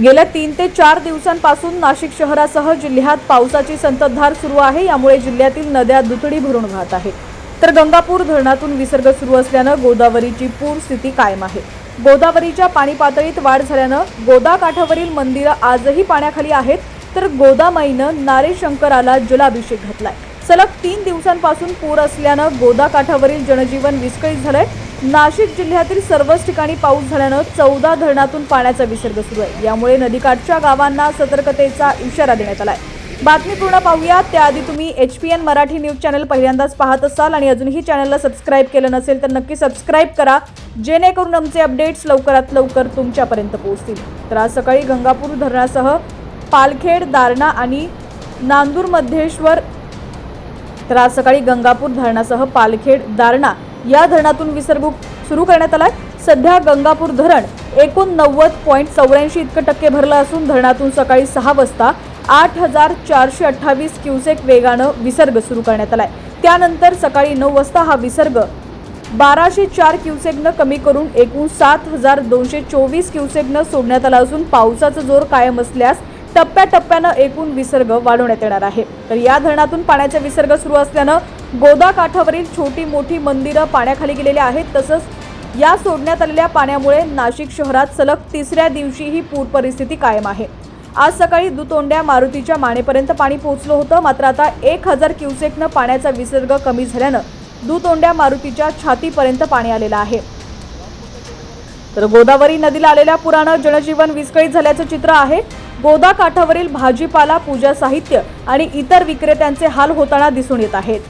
गेल्या तीन ते चार दिवसांपासून नाशिक शहरासह जिल्ह्यात पावसाची संततधार सुरू आहे. यामुळे जिल्ह्यातील नद्या दुथडी भरून वाहत आहेत. तर गंगापूर धरणातून विसर्ग सुरू असल्यानं गोदावरीची पूर स्थिती कायम आहे. गोदावरीच्या पाणी पातळीत वाढ झाल्यानं गोदा काठावरील मंदिरं आजही पाण्याखाली आहेत. तर गोदामाईनं नारे शंकराला जलाभिषेक घातलाय. सलग तीन दिवसांपासून पूर असल्यानं गोदा काठावरील जनजीवन विस्कळीत झालंय. नाशिक जिल्ह्यातील सर्वच ठिकाणी पाऊस झाल्यानं चौदा धरणातून पाण्याचा विसर्ग सुरू आहे. यामुळे नदीकाठच्या गावांना सतर्कतेचा इशारा देण्यात आला आहे बातमी पूर्ण पाहूया. त्याआधी तुम्ही H P N Marathi news channel पहिल्यांदाच पाहत असाल आणि अजूनही चॅनलला सबस्क्राईब केलं नसेल तर नक्की सबस्क्राईब करा. जेणेकरून आमचे अपडेट्स लवकरात लवकर तुमच्यापर्यंत पोहोचतील. तर आज सकाळी गंगापूर धरणासह पालखेड दारणा आणि नांदूर मध्येश्वर तर आज सकाळी गंगापूर धरणासह पालखेड दारणा या धरणातून विसर्ग सुरू करण्यात आलाय. सध्या गंगापूर धरण एकोणनव्वद पॉईंट चौऱ्याऐंशी इतकं टक्के भरलं असून धरणातून सकाळी सहा वाजता आठ हजार चारशे अठ्ठावीस क्युसेक वेगानं विसर्ग सुरू करण्यात आलाय. त्यानंतर सकाळी नऊ वाजता हा विसर्ग बाराशे चार क्युसेकनं कमी करून एकूण सात हजार दोनशे चोवीस क्युसेकनं सोडण्यात आला असून पावसाचा जोर कायम असल्यास टप्प्याटप्प्यानं एकूण विसर्ग वाढवण्यात येणार आहे. तर या धरणातून पाण्याचा विसर्ग सुरू असल्यानं गोदा काठावरील छोटी मोठी मंदिरं पाण्याखाली गेलेली आहेत. तसंच या सोडण्यात आलेल्या पाण्यामुळे नाशिक शहरात सलग तिसऱ्या दिवशी ही पूर परिस्थिती कायम आहे. आज सकाळी दुतोंड्या मारुतीच्या मानेपर्यंत पाणी पोहोचलं होतं. मात्र आता एक हजार क्युसेकनं पाण्याचा विसर्ग कमी झाल्यानं दुतोंड्या मारुतीच्या छातीपर्यंत पाणी आलेलं आहे. तर गोदावरी नदीला आलेल्या पुरानं जनजीवन विस्कळीत झाल्याचं चित्र आहे. गोदा काठावरील भाजीपाला पूजा साहित्य आणि इतर विक्रेत्यांचे हाल होताना दिसून येत आहेत.